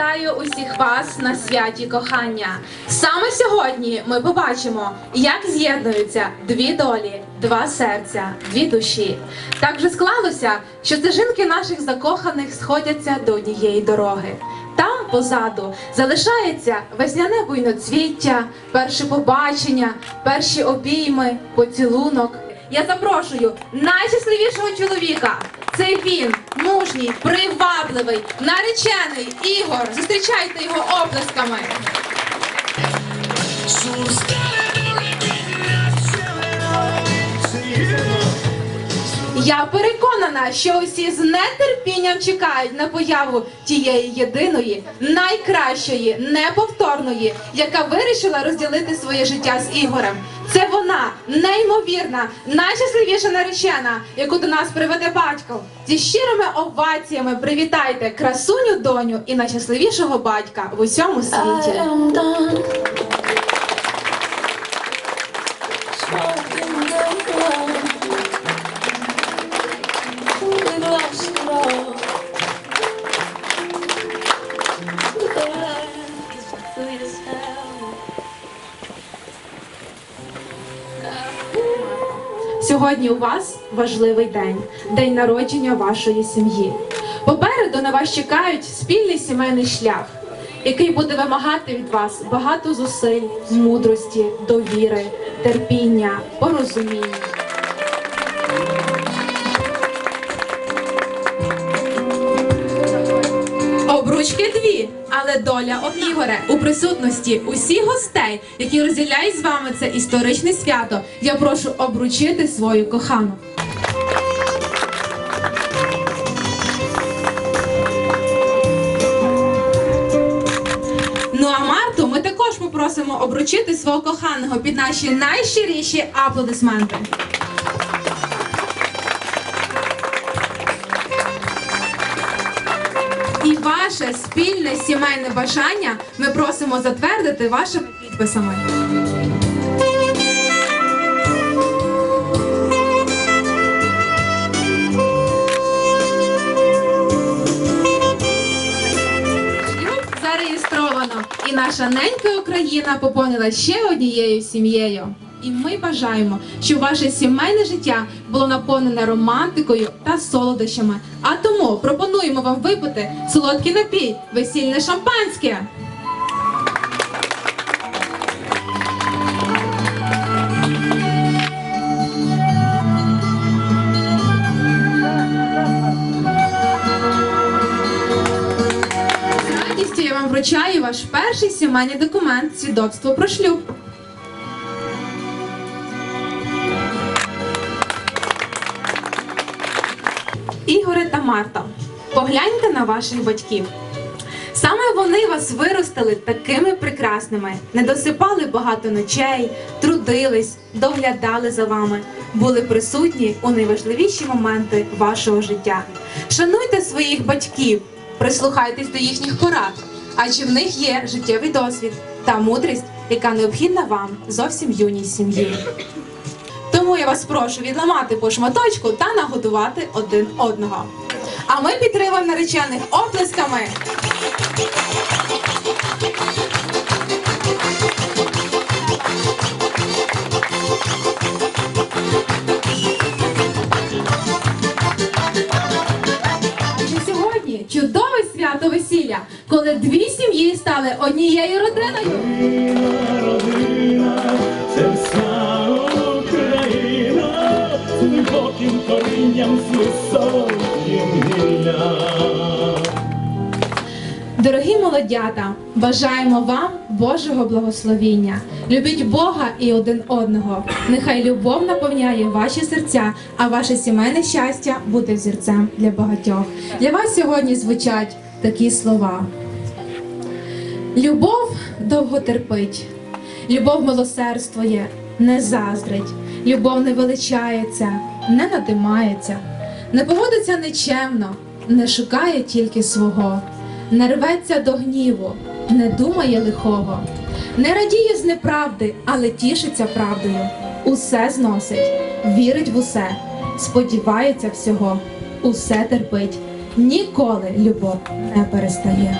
вітаю усіх вас на святі кохання. Саме сьогодні ми побачимо, як з'єднуються дві долі, два серця, дві душі. Так вже склалося, що стежинки наших закоханих сходяться до однієї дороги. Там позаду залишається весняне буйноцвіття, перше побачення, перші обійми, поцілунок. Я запрошую найщасливішого чоловіка. Це він, мужній, привабливий, наречений Ігор. Зустрічайте його оплесками. Я переконана, що усі з нетерпінням чекають на появу тієї єдиної, найкращої, неповторної, яка вирішила розділити своє життя з Ігорем. Це вона, неймовірна, найщасливіша наречена, яку до нас приведе батько. Зі щирими оваціями привітайте красуню доню і найщасливішого батька в усьому I світі. am Сьогодні у вас важливий день день народження вашої сім'ї. Попереду на вас чекають спільний сімейний шлях, який буде вимагати від вас багато зусиль, мудрості, довіри, терпіння, порозуміння. Обручки дві, але доля. Ігоре, у присутності усіх гостей, які розділяють з вами це історичне свято, я прошу обручити свою кохану. Ну а Марту ми також попросимо обручити свого коханого під наші найщиріші аплодисменти. Ваше спільне сімейне бажання ми просимо затвердити вашими підписами. Зареєстровано, і наша ненька Україна поповнила ще однією сім'єю. І ми бажаємо, щоб ваше сімейне життя було наповнене романтикою та солодощами. А тому пропонуємо вам випити солодкий напій, весільне шампанське. З радістю я вам вручаю ваш перший сімейний документ свідоцтво про шлюб. Ігоре та Марта, погляньте на ваших батьків. Саме вони вас виростили такими прекрасними, не досипали багато ночей, трудились, доглядали за вами, були присутні у найважливіші моменти вашого життя. Шануйте своїх батьків, прислухайтесь до їхніх порад, адже в них є життєвий досвід та мудрість, яка необхідна вам зовсім юній сім'ї. Тому я вас прошу відламати по шматочку та нагодувати один одного. А ми підтримуємо наречених оплесками. Сьогодні чудове свято весілля, коли дві сім'ї стали однією родиною. Дорогі молодята, бажаємо вам Божого благословіння. Любіть Бога і один одного. Нехай любов наповняє ваші серця, а ваше сімейне щастя буде взірцем для багатьох. Для вас сьогодні звучать такі слова. Любов довго терпить, любов милосердствує, не заздрить, любов не величається, не надимається, не поводиться нечемно, не шукає тільки свого, не рветься до гніву, не думає лихого, не радіє з неправди, але тішиться правдою. Усе зносить, вірить в усе, сподівається всього, усе терпить. Ніколи любов не перестає.